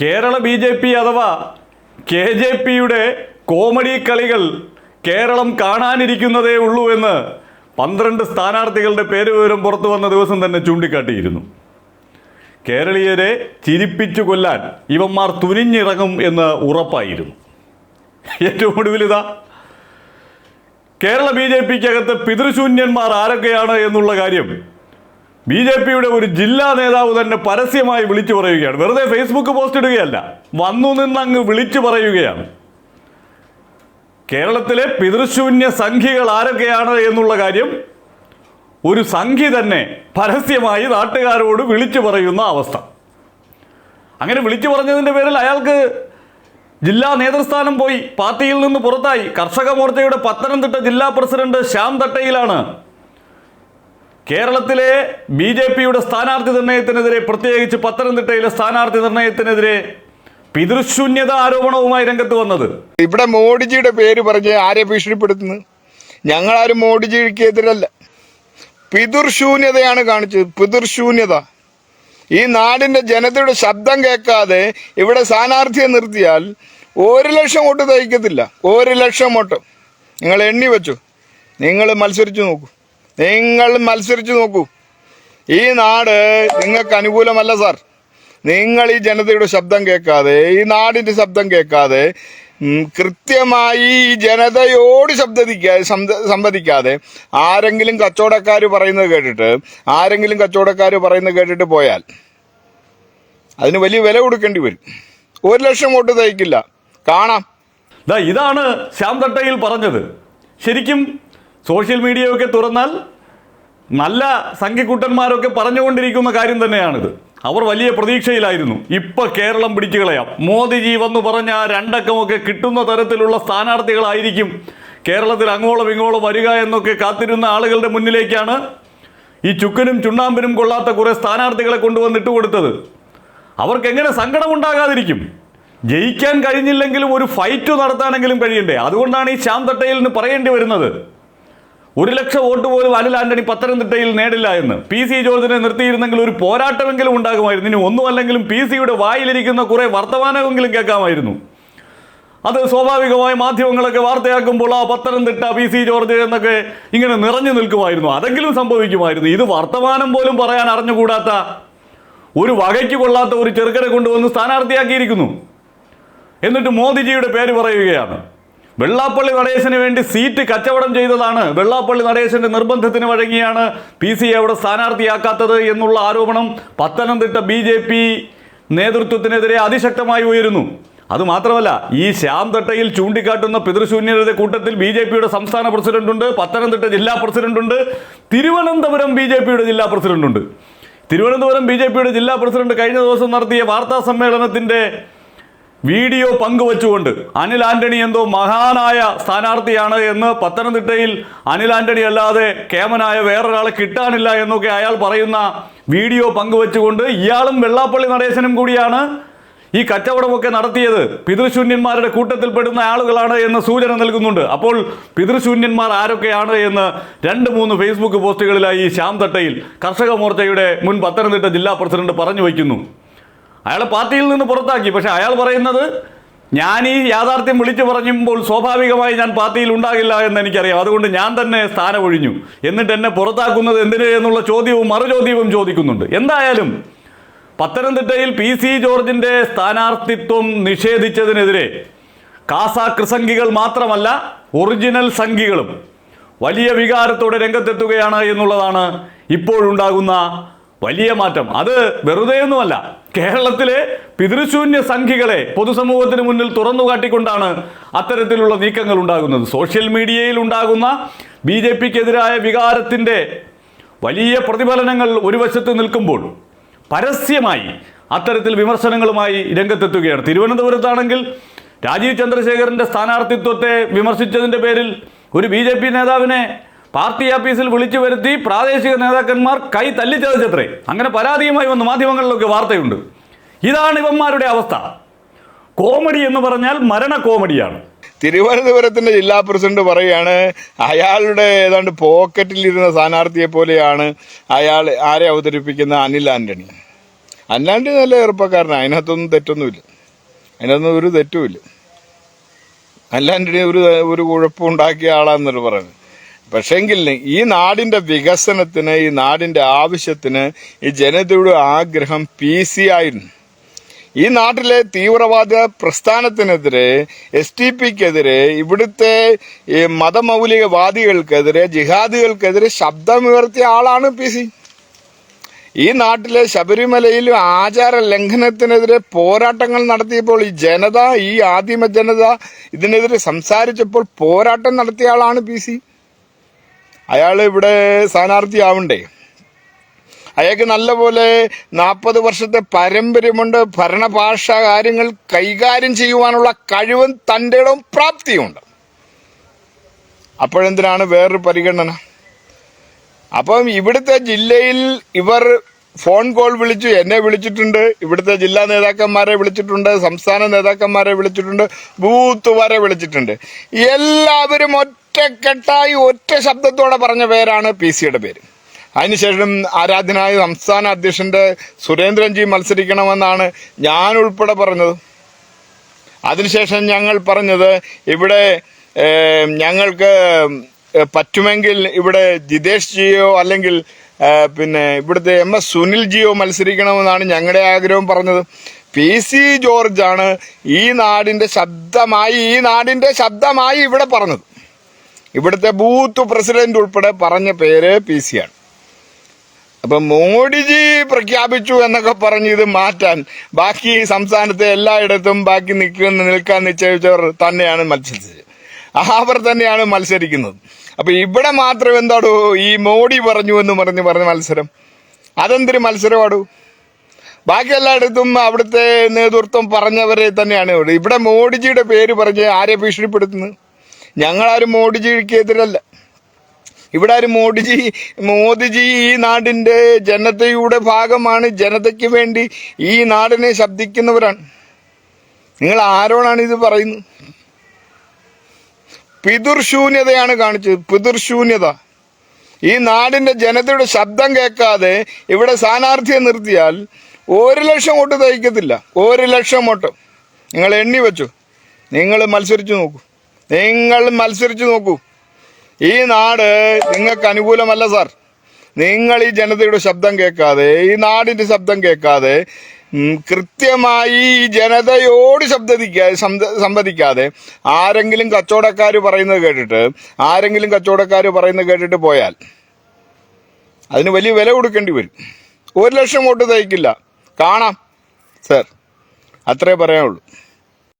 Kerala B J P അഥവാ K J പിയുടെ comedy കളികൾ കേരളം കാണാനിരിക്കുന്നതേ ഉള്ളൂ എന്ന് പന്ത്രണ്ട് സ്ഥാനാർത്ഥികളുടെ പേര് വിവരം പുറത്തു വന്ന ദിവസം തന്നെ ചൂണ്ടിക്കാട്ടിയിരുന്നു. കേരളീയരെ ചിരിപ്പിച്ചു കൊല്ലാൻ ഇവന്മാർ തുനിഞ്ഞിറങ്ങും എന്ന് ഉറപ്പായിരുന്നു. ഏറ്റവും ഒടുവിൽ ഇതാ കേരള ബി ജെ പിക്കകത്ത് പിതൃശൂന്യന്മാർ ആരൊക്കെയാണ് എന്നുള്ള കാര്യം ബി ജെ പിയുടെ ഒരു ജില്ലാ നേതാവ് തന്നെ പരസ്യമായി വിളിച്ചു പറയുകയാണ്. വെറുതെ ഫേസ്ബുക്ക് പോസ്റ്റ് ഇടുകയല്ല. വന്നു നിന്നങ്ങ് വിളിച്ചു പറയുകയാണ്. കേരളത്തിലെ പിതൃശൂന്യ സംഖ്യകൾ ആരൊക്കെയാണ് എന്നുള്ള കാര്യം ഒരു സംഖ്യ തന്നെ പരസ്യമായി നാട്ടുകാരോട് വിളിച്ചു പറയുന്ന അവസ്ഥ. അങ്ങനെ വിളിച്ചു പറഞ്ഞതിന്റെ പേരിൽ അയാൾക്ക് ജില്ലാ നേതൃസ്ഥാനം പോയി. പാർട്ടിയിൽ നിന്ന് പുറത്തായി. കർഷക മോർച്ചയുടെ പത്തനംതിട്ട ജില്ലാ പ്രസിഡന്റ് ശ്യാം തട്ടയിലാണ് കേരളത്തിലെ ബി ജെ പിയുടെ സ്ഥാനാർത്ഥി നിർണയത്തിനെതിരെ പ്രത്യേകിച്ച് പത്തനംതിട്ടയിലെ സ്ഥാനാർത്ഥി നിർണയത്തിനെതിരെ പിതൃശൂന്യത ആരോപണവുമായി രംഗത്ത് വന്നത്. ഇവിടെ മോഡിജിയുടെ പേര് പറഞ്ഞ് ആരെ ഭീഷണിപ്പെടുത്തുന്നു? ഞങ്ങളാരും മോഡിജിക്ക് എതിരല്ല പിതൃശൂന്യതയാണ് കാണിച്ചത്. പിതൃശൂന്യത. ഈ നാടിന്റെ ജനതയുടെ ശബ്ദം കേൾക്കാതെ ഇവിടെ സ്ഥാനാർത്ഥിയെ നിർത്തിയാൽ ഒരു ലക്ഷം വോട്ട് തയ്ക്കത്തില്ല ഒരു ലക്ഷം വോട്ട്. നിങ്ങൾ എണ്ണി വെച്ചു. നിങ്ങൾ മത്സരിച്ചു നോക്കൂ. നിങ്ങൾ മത്സരിച്ചു നോക്കൂ. ഈ നാട് നിങ്ങൾക്ക് അനുകൂലമല്ല സാർ. നിങ്ങൾ ഈ ജനതയുടെ ശബ്ദം കേൾക്കാതെ ഈ നാടിന്റെ ശബ്ദം കേൾക്കാതെ കൃത്യമായി ഈ ജനതയോട് ശബ്ദിക്കാ സംവദിക്കാതെ ആരെങ്കിലും കച്ചവടക്കാർ പറയുന്നത് കേട്ടിട്ട് ആരെങ്കിലും കച്ചവടക്കാർ പറയുന്നത് കേട്ടിട്ട് പോയാൽ അതിന് വലിയ വില കൊടുക്കേണ്ടി വരും. ഒരു ലക്ഷം വോട്ട് തയ്ക്കില്ല കാണാം. ഇതാണ് ശ്യാം തട്ടയിൽ പറഞ്ഞത്. ശരിക്കും സോഷ്യൽ മീഡിയയൊക്കെ തുറന്നാൽ നല്ല സംഖ്യക്കൂട്ടന്മാരൊക്കെ പറഞ്ഞുകൊണ്ടിരിക്കുന്ന കാര്യം തന്നെയാണിത്. അവർ വലിയ പ്രതീക്ഷയിലായിരുന്നു. ഇപ്പൊ കേരളം പിടിച്ചു കളയാം. മോദിജി വന്നു പറഞ്ഞ ആ രണ്ടക്കമൊക്കെ കിട്ടുന്ന തരത്തിലുള്ള സ്ഥാനാർത്ഥികളായിരിക്കും കേരളത്തിൽ അങ്ങോളം ഇങ്ങോളം വരിക എന്നൊക്കെ കാത്തിരുന്ന ആളുകളുടെ മുന്നിലേക്കാണ് ഈ ചുക്കനും ചുണ്ണാമ്പിനും കൊള്ളാത്ത കുറേ സ്ഥാനാർത്ഥികളെ കൊണ്ടുവന്നിട്ട് കൊടുത്തത്. അവർക്ക് എങ്ങനെ സങ്കടമുണ്ടാകാതിരിക്കും? ജയിക്കാൻ കഴിഞ്ഞില്ലെങ്കിലും ഒരു ഫൈറ്റ് നടത്താനെങ്കിലും കഴിയണ്ടേ? അതുകൊണ്ടാണ് ഈ ശ്യാം തട്ടയിലിന് പറയേണ്ടി വരുന്നത്. ഒരു ലക്ഷം വോട്ട് പോലും അനിൽ ആന്റണി പത്തനംതിട്ടയിൽ നേടില്ല എന്ന്. പി സി ജോർജിനെ നിർത്തിയിരുന്നെങ്കിൽ ഒരു പോരാട്ടമെങ്കിലും ഉണ്ടാകുമായിരുന്നു. ഇനി ഒന്നുമല്ലെങ്കിലും പി സിയുടെ വായിലിരിക്കുന്ന കുറെ വർത്തമാനമെങ്കിലും കേൾക്കാമായിരുന്നു. അത് സ്വാഭാവികമായി മാധ്യമങ്ങളൊക്കെ വാർത്തയാക്കുമ്പോൾ ആ പത്തനംതിട്ട പി സി ജോർജ് എന്നൊക്കെ ഇങ്ങനെ നിറഞ്ഞു നിൽക്കുമായിരുന്നു. അതെങ്കിലും സംഭവിക്കുമായിരുന്നു. ഇത് വർത്തമാനം പോലും പറയാൻ അറിഞ്ഞുകൂടാത്ത ഒരു വകയ്ക്ക് കൊള്ളാത്ത ഒരു ചെറുക്കനെ കൊണ്ടുവന്ന് സ്ഥാനാർത്ഥിയാക്കിയിരിക്കുന്നു. എന്നിട്ട് മോദിജിയുടെ പേര് പറയുകയാണ്. വെള്ളാപ്പള്ളി നടേശന് വേണ്ടി സീറ്റ് കച്ചവടം ചെയ്തതാണ്. വെള്ളാപ്പള്ളി നടേശന്റെ നിർബന്ധത്തിന് വഴങ്ങിയാണ് പി സി അവിടെ സ്ഥാനാർത്ഥിയാക്കാത്തത് എന്നുള്ള ആരോപണം പത്തനംതിട്ട ബി ജെ പി നേതൃത്വത്തിനെതിരെ അതിശക്തമായി ഉയരുന്നു. അതുമാത്രമല്ല ഈ ശ്യാം തട്ടയിൽ ചൂണ്ടിക്കാട്ടുന്ന പിതൃശൂന്യരുടെ കൂട്ടത്തിൽ ബി ജെ പിയുടെ സംസ്ഥാന പ്രസിഡന്റുണ്ട് പത്തനംതിട്ട ജില്ലാ പ്രസിഡന്റുണ്ട് തിരുവനന്തപുരം ബി ജെ പിയുടെ ജില്ലാ പ്രസിഡന്റുണ്ട്. തിരുവനന്തപുരം ബി ജെ പിയുടെ ജില്ലാ പ്രസിഡന്റ് കഴിഞ്ഞ ദിവസം നടത്തിയ വാർത്താ സമ്മേളനത്തിന്റെ വീഡിയോ പങ്കുവച്ചുകൊണ്ട് അനിൽ ആന്റണി എന്തോ മഹാനായ സ്ഥാനാർത്ഥിയാണ് എന്ന് പത്തനംതിട്ടയിൽ അനിൽ ആന്റണി അല്ലാതെ കേമനായ വേറൊരാളെ കിട്ടാനില്ല എന്നൊക്കെ അയാൾ പറയുന്ന വീഡിയോ പങ്കുവച്ചുകൊണ്ട് ഇയാളും വെള്ളാപ്പള്ളി നടേശനും കൂടിയാണ് ഈ കച്ചവടമൊക്കെ നടത്തിയത്. പിതൃശൂന്യന്മാരുടെ കൂട്ടത്തിൽപ്പെടുന്ന ആളുകളാണ് എന്ന് സൂചന നൽകുന്നുണ്ട്. അപ്പോൾ പിതൃശൂന്യന്മാർ ആരൊക്കെയാണ് എന്ന് രണ്ട് മൂന്ന് ഫേസ്ബുക്ക് പോസ്റ്റുകളിലായി ശ്യാം തട്ടയിൽ കർഷക മോർച്ചയുടെ മുൻ പത്തനംതിട്ട ജില്ലാ പ്രസിഡന്റ് പറഞ്ഞു വയ്ക്കുന്നു. അയാളെ പാർട്ടിയിൽ നിന്ന് പുറത്താക്കി. പക്ഷെ അയാൾ പറയുന്നത് ഞാൻ ഈ യാഥാർത്ഥ്യം വിളിച്ചു പറയുമ്പോൾ സ്വാഭാവികമായി ഞാൻ പാർട്ടിയിൽ ഉണ്ടാകില്ല എന്ന് എനിക്കറിയാം. അതുകൊണ്ട് ഞാൻ തന്നെ സ്ഥാനമൊഴിഞ്ഞു. എന്നിട്ട് എന്നെ പുറത്താക്കുന്നത് എന്തിന് എന്നുള്ള ചോദ്യവും മറുചോദ്യവും ചോദിക്കുന്നുണ്ട്. എന്തായാലും പത്തനംതിട്ടയിൽ പി സി ജോർജിന്റെ സ്ഥാനാർത്ഥിത്വം നിഷേധിച്ചതിനെതിരെ കാസ കൃസംഗികൾ മാത്രമല്ല ഒറിജിനൽ സംഘികളും വലിയ വികാരത്തോടെ രംഗത്തെത്തുകയാണ് എന്നുള്ളതാണ് ഇപ്പോഴുണ്ടാകുന്ന വലിയ മാറ്റം. അത് വെറുതെയൊന്നുമല്ല. കേരളത്തിലെ പിതൃശൂന്യ സംഖ്യകളെ പൊതുസമൂഹത്തിന് മുന്നിൽ തുറന്നു കാട്ടിക്കൊണ്ടാണ് അത്തരത്തിലുള്ള നീക്കങ്ങൾ ഉണ്ടാകുന്നത്. സോഷ്യൽ മീഡിയയിൽ ഉണ്ടാകുന്ന ബി ജെ പിക്കെതിരായ വികാരത്തിന്റെ വലിയ പ്രതിഫലനങ്ങൾ ഒരു വശത്ത് നിൽക്കുമ്പോൾ പരസ്യമായി അത്തരത്തിൽ വിമർശനങ്ങളുമായി രംഗത്തെത്തുകയാണ്. തിരുവനന്തപുരത്താണെങ്കിൽ രാജീവ് ചന്ദ്രശേഖരന്റെ സ്ഥാനാർത്ഥിത്വത്തെ വിമർശിച്ചതിന്റെ പേരിൽ ഒരു ബി നേതാവിനെ പാർട്ടി ഓഫീസിൽ വിളിച്ചു വരുത്തി പ്രാദേശിക നേതാക്കന്മാർ കൈ തല്ലിച്ചതച്ചത്രേ. അങ്ങനെ പരാതിയുമായി വന്ന് മാധ്യമങ്ങളിലൊക്കെ വാർത്തയുണ്ട്. ഇതാണ് ഇവന്മാരുടെ അവസ്ഥ. കോമഡി എന്ന് പറഞ്ഞാൽ മരണ കോമഡിയാണ്. തിരുവനന്തപുരത്തിന്റെ ജില്ലാ പ്രസിഡന്റ് പറയാണ് അയാളുടെ ഏതാണ്ട് പോക്കറ്റിലിരുന്ന സ്ഥാനാർത്ഥിയെ പോലെയാണ് അയാൾ ആരെ അവതരിപ്പിക്കുന്ന അനിൽ ആന്റണി. അല്ലാണ്ട് നല്ല ചെറുപ്പക്കാരനാണ് അതിനകത്തൊന്നും തെറ്റൊന്നുമില്ല. അതിനകത്തൊന്നും ഒരു തെറ്റുമില്ല. അല്ലാണ്ട് ഒരു ഒരു കുഴപ്പമുണ്ടാക്കിയ ആളാന്നൊരു പറയുന്നത്. പക്ഷേങ്കിൽ ഈ നാടിന്റെ വികസനത്തിന് ഈ നാടിന്റെ ആവശ്യത്തിന് ഈ ജനതയുടെ ആഗ്രഹം പി സി ആയിരുന്നു. ഈ നാട്ടിലെ തീവ്രവാദ പ്രസ്ഥാനത്തിനെതിരെ എസ് ടി പിക്കെതിരെ ഇവിടുത്തെ ഈ മതമൗലികവാദികൾക്കെതിരെ ജിഹാദികൾക്കെതിരെ ശബ്ദമുയർത്തിയ ആളാണ് പി സി. ഈ നാട്ടിലെ ശബരിമലയിൽ ആചാര ലംഘനത്തിനെതിരെ പോരാട്ടങ്ങൾ നടത്തിയപ്പോൾ ഈ ജനത ഈ ആദിമ ജനത ഇതിനെതിരെ സംസാരിച്ചപ്പോൾ പോരാട്ടം നടത്തിയ ആളാണ് പി സി. അയാൾ ഇവിടെ സ്ഥാനാർത്ഥിയാവണ്ടേ? അയാൾക്ക് നല്ലപോലെ നാൽപ്പത് വർഷത്തെ പാരമ്പര്യമുണ്ട് ഭരണഭാഷ കാര്യങ്ങൾ കൈകാര്യം ചെയ്യുവാനുള്ള കഴിവും തന്റെ ഇടവും പ്രാപ്തിയുമുണ്ട്. അപ്പോഴെന്തിനാണ് വേറൊരു പരിഗണന? അപ്പം ഇവിടുത്തെ ജില്ലയിൽ ഇവർ ഫോൺ കോൾ വിളിച്ചു എന്നെ വിളിച്ചിട്ടുണ്ട്. ഇവിടുത്തെ ജില്ലാ നേതാക്കന്മാരെ വിളിച്ചിട്ടുണ്ട് സംസ്ഥാന നേതാക്കന്മാരെ വിളിച്ചിട്ടുണ്ട് ബൂത്ത് വരെ വിളിച്ചിട്ടുണ്ട്. എല്ലാവരും ഒറ്റക്കെട്ടായി ഒറ്റ ശബ്ദത്തോടെ പറഞ്ഞ പേരാണ് പി സിയുടെ പേര്. അതിനുശേഷം ആരാധനായ സംസ്ഥാന അധ്യക്ഷന്റെ സുരേന്ദ്രൻജി മത്സരിക്കണമെന്നാണ് ഞാൻ ഉൾപ്പെടെ പറഞ്ഞത്. അതിനുശേഷം ഞങ്ങൾ പറഞ്ഞത് ഇവിടെ ഞങ്ങൾക്ക് പറ്റുമെങ്കിൽ ഇവിടെ ജിതേഷ് ജിയോ അല്ലെങ്കിൽ പിന്നെ ഇവിടുത്തെ എം എസ് സുനിൽ ജിയോ മത്സരിക്കണമെന്നാണ് ഞങ്ങളുടെ ആഗ്രഹം പറഞ്ഞത്. പി സി ജോർജാണ് ഈ നാടിന്റെ ശബ്ദമായി ഈ നാടിന്റെ ശബ്ദമായി ഇവിടെ പറഞ്ഞത്. ഇവിടുത്തെ ബൂത്ത് പ്രസിഡന്റ് ഉൾപ്പെടെ പറഞ്ഞ പേര് പി സി ആണ്. അപ്പൊ മോഡിജി പ്രഖ്യാപിച്ചു എന്നൊക്കെ പറഞ്ഞ് ഇത് മാറ്റാൻ ബാക്കി സംസ്ഥാനത്തെ എല്ലായിടത്തും ബാക്കി നിൽക്കുന്ന നിൽക്കാൻ നിശ്ചയിച്ചവർ തന്നെയാണ് മത്സരിച്ചത്. അവർ തന്നെയാണ് മത്സരിക്കുന്നത്. അപ്പൊ ഇവിടെ മാത്രം എന്താടോ ഈ മോഡി പറഞ്ഞു എന്ന് പറഞ്ഞ് പറഞ്ഞ മത്സരം? അതെന്തൊരു മത്സരമാടൂ? ബാക്കി എല്ലായിടത്തും അവിടുത്തെ നേതൃത്വം പറഞ്ഞവരെ തന്നെയാണ് ഇവിടെ മോഡിജിയുടെ പേര് പറഞ്ഞ് ആരെ ഭീഷണിപ്പെടുത്തുന്നത്? ഞങ്ങളാരും മോഡിജിക്ക് എതിരല്ല ഇവിടെ ആരും മോഡിജി മോദിജി ഈ നാടിന്റെ ജനതയുടെ ഭാഗമാണ്. ജനതയ്ക്ക് വേണ്ടി ഈ നാടിനെ ശബ്ദിക്കുന്നവരാണ്. നിങ്ങൾ ആരോടാണ് ഇത് പറയുന്നത്? പിതൃശൂന്യതയാണ് കാണിച്ചത്. പിതൃശൂന്യത. ഈ നാടിന്റെ ജനതയുടെ ശബ്ദം കേൾക്കാതെ ഇവിടെ സ്ഥാനാർത്ഥിയെ നിർത്തിയാൽ ഒരു ലക്ഷം വോട്ട് തയ്ക്കത്തില്ല ഒരു ലക്ഷം വോട്ട്. നിങ്ങൾ എണ്ണി വെച്ചു. നിങ്ങൾ മത്സരിച്ചു നോക്കൂ. നിങ്ങൾ മത്സരിച്ചു നോക്കൂ. ഈ നാട് നിങ്ങൾക്ക് അനുകൂലമല്ല സാർ. നിങ്ങൾ ഈ ജനതയുടെ ശബ്ദം കേൾക്കാതെ ഈ നാടിന്റെ ശബ്ദം കേൾക്കാതെ കൃത്യമായി ഈ ജനതയോട് ശബ്ദിക്കാ സംവദിക്കാതെ ആരെങ്കിലും കച്ചവടക്കാർ പറയുന്നത് കേട്ടിട്ട് ആരെങ്കിലും കച്ചവടക്കാർ പറയുന്നത് കേട്ടിട്ട് പോയാൽ അതിന് വലിയ വില കൊടുക്കേണ്ടി വരും. ഒരു ലക്ഷം വോട്ട് തയ്ക്കില്ല. കാണാം സാർ. അത്രേ പറയാനുള്ളൂ.